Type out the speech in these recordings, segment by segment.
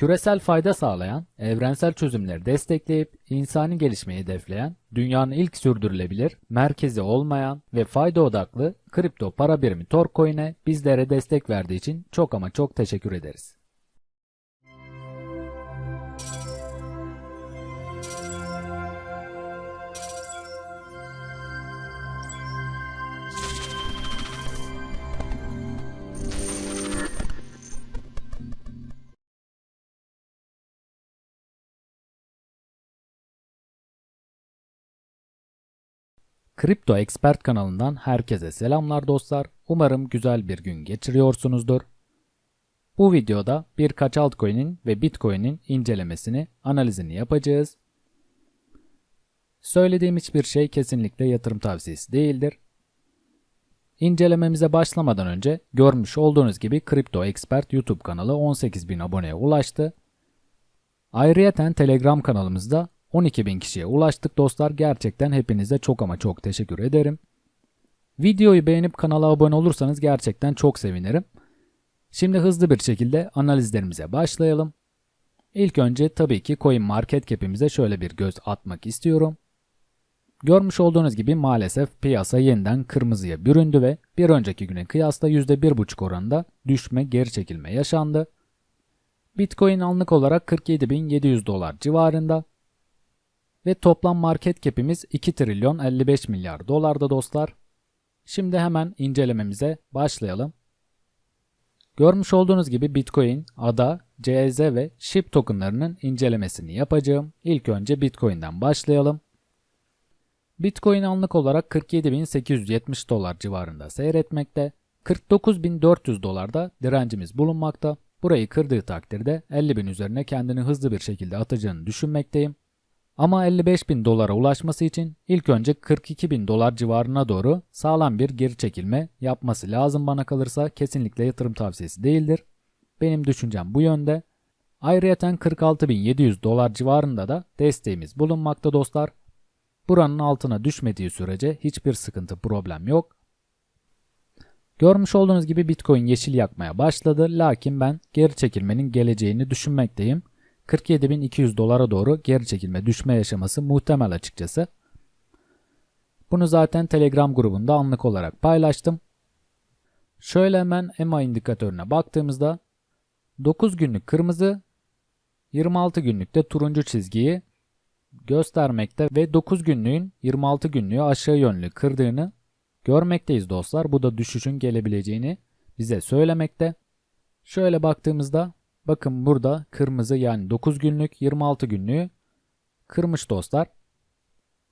Küresel fayda sağlayan, evrensel çözümleri destekleyip insani gelişmeyi hedefleyen, dünyanın ilk sürdürülebilir, merkezi olmayan ve fayda odaklı kripto para birimi Torcoin'e bizlere destek verdiği için çok ama çok teşekkür ederiz. Kripto Expert kanalından herkese selamlar dostlar. Umarım güzel bir gün geçiriyorsunuzdur. Bu videoda birkaç altcoin'in ve Bitcoin'in incelemesini, analizini yapacağız. Söylediğim hiçbir şey kesinlikle yatırım tavsiyesi değildir. İncelememize başlamadan önce görmüş olduğunuz gibi Kripto Expert YouTube kanalı 18.000 aboneye ulaştı. Ayrıyeten Telegram kanalımızda 12.000 kişiye ulaştık dostlar. Gerçekten hepinize çok ama çok teşekkür ederim. Videoyu beğenip kanala abone olursanız gerçekten çok sevinirim. Şimdi hızlı bir şekilde analizlerimize başlayalım. İlk önce tabii ki Coin Market Cap'imize şöyle bir göz atmak istiyorum. Görmüş olduğunuz gibi maalesef piyasa yeniden kırmızıya büründü ve bir önceki güne kıyasla %1,5 oranında düşme geri çekilme yaşandı. Bitcoin anlık olarak 47.700 dolar civarında ve toplam market cap'imiz 2 trilyon 55 milyar dolarda dostlar. Şimdi hemen incelememize başlayalım. Görmüş olduğunuz gibi Bitcoin, ADA, CZ ve SHIB tokenlarının incelemesini yapacağım. İlk önce Bitcoin'den başlayalım. Bitcoin anlık olarak 47.870 dolar civarında seyretmekte. 49.400 dolarda direncimiz bulunmakta. Burayı kırdığı takdirde 50.000 üzerine kendini hızlı bir şekilde atacağını düşünmekteyim. Ama 55 bin dolara ulaşması için ilk önce 42 bin dolar civarına doğru sağlam bir geri çekilme yapması lazım bana kalırsa kesinlikle yatırım tavsiyesi değildir. Benim düşüncem bu yönde. Ayrıyeten 46.700 dolar civarında da desteğimiz bulunmakta dostlar. Buranın altına düşmediği sürece hiçbir sıkıntı problem yok. Görmüş olduğunuz gibi Bitcoin yeşil yakmaya başladı lakin ben geri çekilmenin geleceğini düşünmekteyim. 47.200 dolara doğru geri çekilme düşme yaşaması muhtemel açıkçası. Bunu zaten Telegram grubunda anlık olarak paylaştım. Şöyle hemen EMA indikatörüne baktığımızda 9 günlük kırmızı 26 günlükte turuncu çizgiyi göstermekte ve 9 günlüğün 26 günlüğü aşağı yönlü kırdığını görmekteyiz dostlar. Bu da düşüşün gelebileceğini bize söylemekte. Şöyle baktığımızda Bakın burada kırmızı yani 9 günlük 26 günlüğü kırmış dostlar.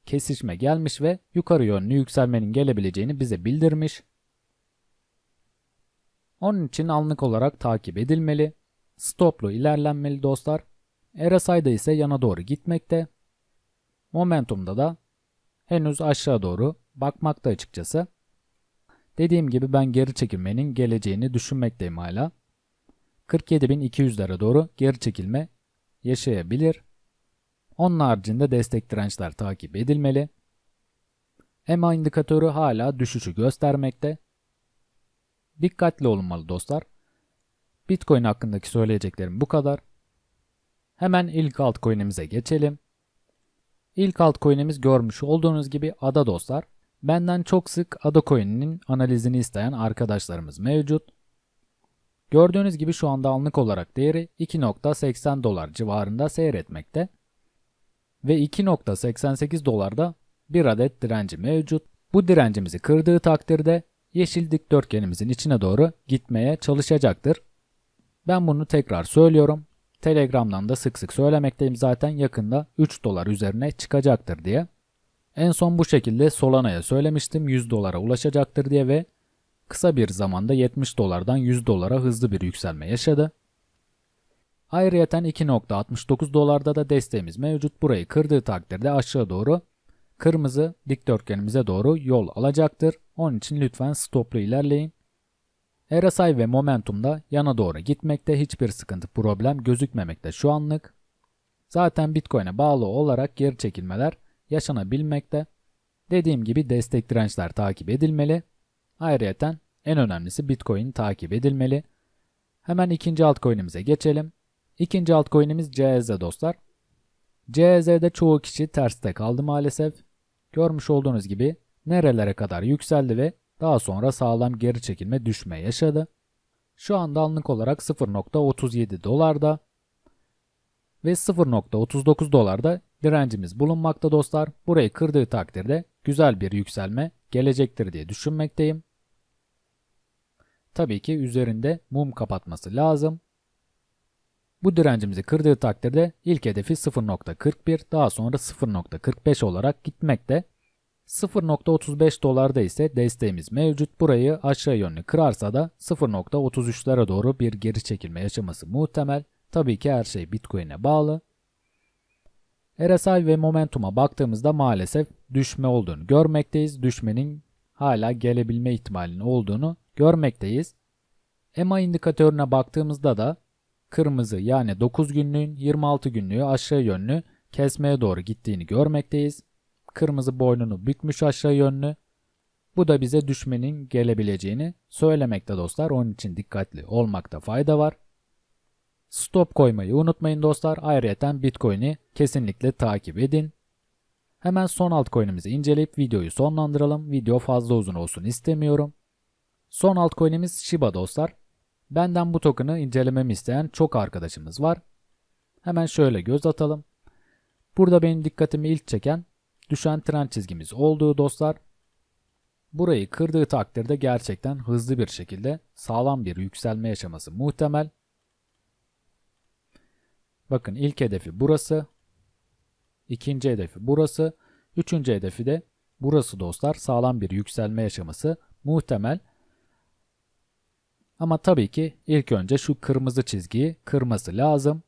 Kesişme gelmiş ve yukarı yönlü yükselmenin gelebileceğini bize bildirmiş. Onun için anlık olarak takip edilmeli. Stoplu ilerlenmeli dostlar. RSI'da ise yana doğru gitmekte. Momentum'da da henüz aşağı doğru bakmakta açıkçası. Dediğim gibi ben geri çekilmenin geleceğini düşünmekteyim hala. 47.200'lere doğru geri çekilme yaşayabilir. Onun haricinde destek dirençler takip edilmeli. EMA indikatörü hala düşüşü göstermekte. Dikkatli olunmalı dostlar. Bitcoin hakkındaki söyleyeceklerim bu kadar. Hemen ilk altcoin'imize geçelim. İlk altcoin'imiz görmüş olduğunuz gibi ADA dostlar. Benden çok sık ADA coin'inin analizini isteyen arkadaşlarımız mevcut. Gördüğünüz gibi şu anda anlık olarak değeri 2.80 dolar civarında seyretmekte ve 2.88 dolarda bir adet direnci mevcut. Bu direncimizi kırdığı takdirde yeşil dikdörtgenimizin içine doğru gitmeye çalışacaktır. Ben bunu tekrar söylüyorum. Telegram'dan da sık sık söylemekteyim zaten yakında 3 dolar üzerine çıkacaktır diye. En son bu şekilde Solana'ya söylemiştim 100 dolara ulaşacaktır diye ve kısa bir zamanda 70 dolardan 100 dolara hızlı bir yükselme yaşadı. Ayrıyeten 2.69 dolarda da desteğimiz mevcut. Burayı kırdığı takdirde aşağı doğru kırmızı dikdörtgenimize doğru yol alacaktır. Onun için lütfen stoplu ilerleyin. RSI ve momentumda yana doğru gitmekte hiçbir sıkıntı problem gözükmemekte şu anlık. Zaten Bitcoin'e bağlı olarak geri çekilmeler yaşanabilmekte. Dediğim gibi destek dirençler takip edilmeli. Ayrıca en önemlisi Bitcoin takip edilmeli. Hemen ikinci altcoin'imize geçelim. İkinci altcoin'imiz CZ dostlar. CZ'de çoğu kişi terste kaldı maalesef. Görmüş olduğunuz gibi nerelere kadar yükseldi ve daha sonra sağlam geri çekilme düşme yaşadı. Şu anda anlık olarak 0.37 dolarda ve 0.39 dolarda direncimiz bulunmakta dostlar. Burayı kırdığı takdirde güzel bir yükselme gelecektir diye düşünmekteyim. Tabii ki üzerinde mum kapatması lazım. Bu direncimizi kırdığı takdirde ilk hedefi 0.41 daha sonra 0.45 olarak gitmekte. 0.35 dolarda ise desteğimiz mevcut. Burayı aşağı yönlü kırarsa da 0.33'lere doğru bir geri çekilme yaşaması muhtemel. Tabii ki her şey Bitcoin'e bağlı. RSI ve Momentum'a baktığımızda maalesef düşme olduğunu görmekteyiz. Düşmenin hala gelebilme ihtimalinin olduğunu görmekteyiz. EMA indikatörüne baktığımızda da kırmızı yani 9 günlüğün 26 günlüğü aşağı yönlü kesmeye doğru gittiğini görmekteyiz. Kırmızı boynunu bükmüş aşağı yönlü. Bu da bize düşmenin gelebileceğini söylemekte dostlar. Onun için dikkatli olmakta fayda var. Stop koymayı unutmayın dostlar. Ayrıca Bitcoin'i kesinlikle takip edin. Hemen son altcoin'imizi inceleyip videoyu sonlandıralım. Video fazla uzun olsun istemiyorum. Son altcoin'imiz Shiba dostlar. Benden bu token'ı incelememi isteyen çok arkadaşımız var. Hemen şöyle göz atalım. Burada benim dikkatimi ilk çeken düşen trend çizgimiz olduğu dostlar. Burayı kırdığı takdirde gerçekten hızlı bir şekilde sağlam bir yükselme yaşaması muhtemel. Bakın ilk hedefi burası. İkinci hedefi burası. Üçüncü hedefi de burası dostlar. Sağlam bir yükselme yaşaması muhtemel. Ama tabii ki ilk önce şu kırmızı çizgiyi kırması lazım.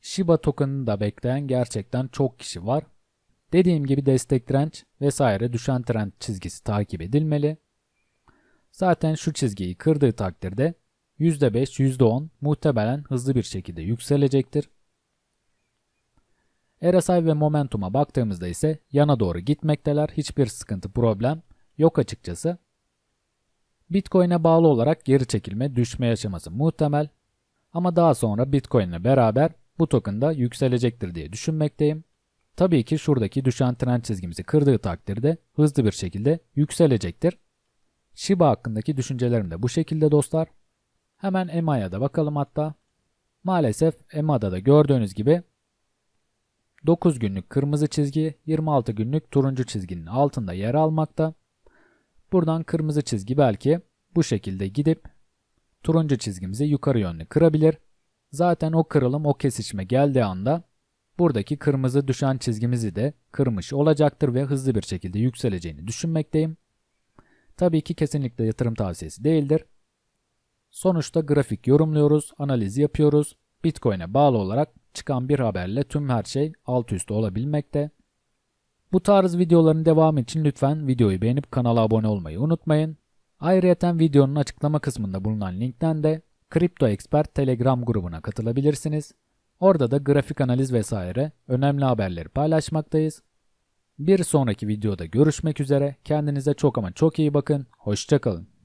Shiba token'ını da bekleyen gerçekten çok kişi var. Dediğim gibi destek direnç vesaire düşen trend çizgisi takip edilmeli. Zaten şu çizgiyi kırdığı takdirde %5, %10 muhtemelen hızlı bir şekilde yükselecektir. RSI ve Momentum'a baktığımızda ise yana doğru gitmekteler. Hiçbir sıkıntı, problem yok açıkçası. Bitcoin'e bağlı olarak geri çekilme, düşme yaşaması muhtemel. Ama daha sonra Bitcoin ile beraber bu token da yükselecektir diye düşünmekteyim. Tabii ki şuradaki düşen trend çizgimizi kırdığı takdirde hızlı bir şekilde yükselecektir. Shiba hakkındaki düşüncelerim de bu şekilde dostlar. Hemen EMA'ya da bakalım hatta. Maalesef EMA'da da gördüğünüz gibi 9 günlük kırmızı çizgi 26 günlük turuncu çizginin altında yer almakta. Buradan kırmızı çizgi belki bu şekilde gidip turuncu çizgimizi yukarı yönlü kırabilir. Zaten o kırılım o kesişme geldiği anda buradaki kırmızı düşen çizgimizi de kırmış olacaktır ve hızlı bir şekilde yükseleceğini düşünmekteyim. Tabii ki kesinlikle yatırım tavsiyesi değildir. Sonuçta grafik yorumluyoruz, analiz yapıyoruz. Bitcoin'e bağlı olarak çıkan bir haberle tüm her şey alt üst olabilmekte. Bu tarz videoların devamı için lütfen videoyu beğenip kanala abone olmayı unutmayın. Ayrıca videonun açıklama kısmında bulunan linkten de Crypto Expert Telegram grubuna katılabilirsiniz. Orada da grafik analiz vesaire önemli haberleri paylaşmaktayız. Bir sonraki videoda görüşmek üzere. Kendinize çok ama çok iyi bakın. Hoşçakalın.